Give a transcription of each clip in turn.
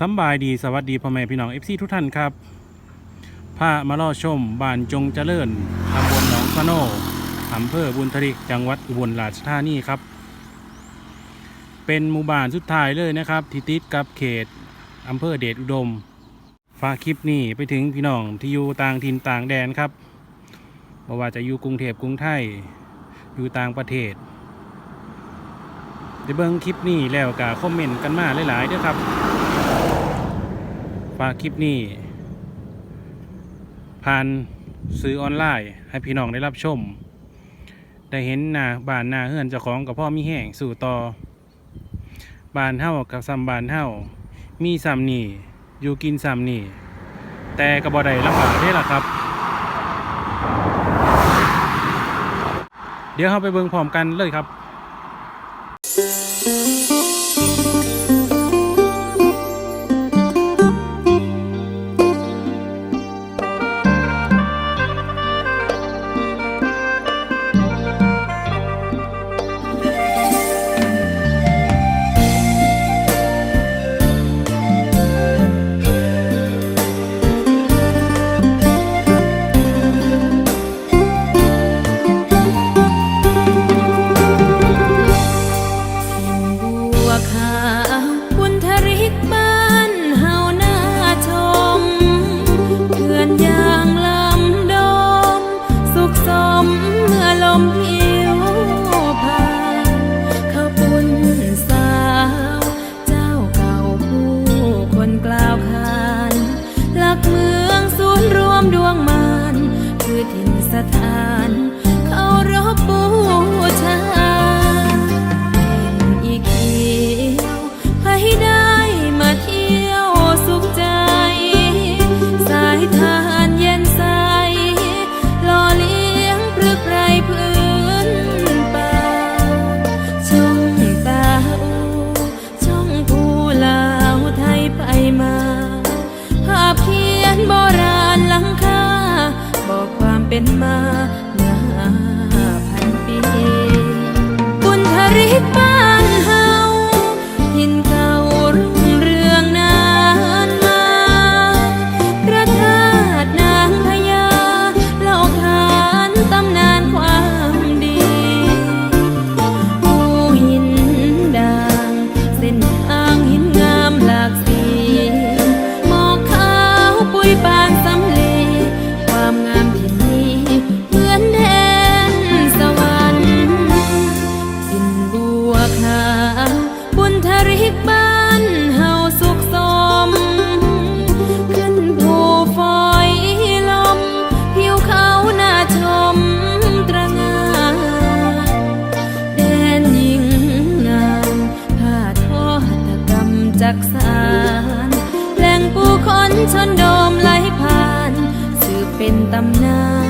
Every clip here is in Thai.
สบายดีสวัสดีพ่อแม่พี่น้องเอฟซีทุกท่านครับพามาล่อชมบ้านจงเจริญตำบลหนองสโนอำเภอบุญทริกจังหวัดอุบลราชธานีครับ เป็นหมู่บ้านสุดท้ายเลยนะครับ ที่ติดกับเขตอำเภอเดชอุดม ฝากคลิปนี้ไปถึงพี่น้องที่อยู่ต่างถิ่นต่างแดนครับบ่ว่าจะอยู่กรุงเทพกรุงไทยอยู่ต่างประเทศได้เบิ่งคลิปนี้แล้วก็คอมเมนต์กันมาหลายๆเด้อครับ ฝากคลิปนี้ ผ่านซื้อออนไลน์ ให้พี่น้องได้รับชม ได้เห็นหน้าบ้านหน้าเฮือนเจ้าของกับพ่อมีแห่งสู่ต่อบ้านเฮากับซ้ำบ้านเฮามีซ้ำนี่อยู่กินซ้ำนี่แต่ก็บ่ได้ลำบากเด้ล่ะครับ เดี๋ยวเราไปเบิ่งพร้อมกันเลยครับ ชนโดมไหลผ่านสืบเป็นตำนาน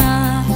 มา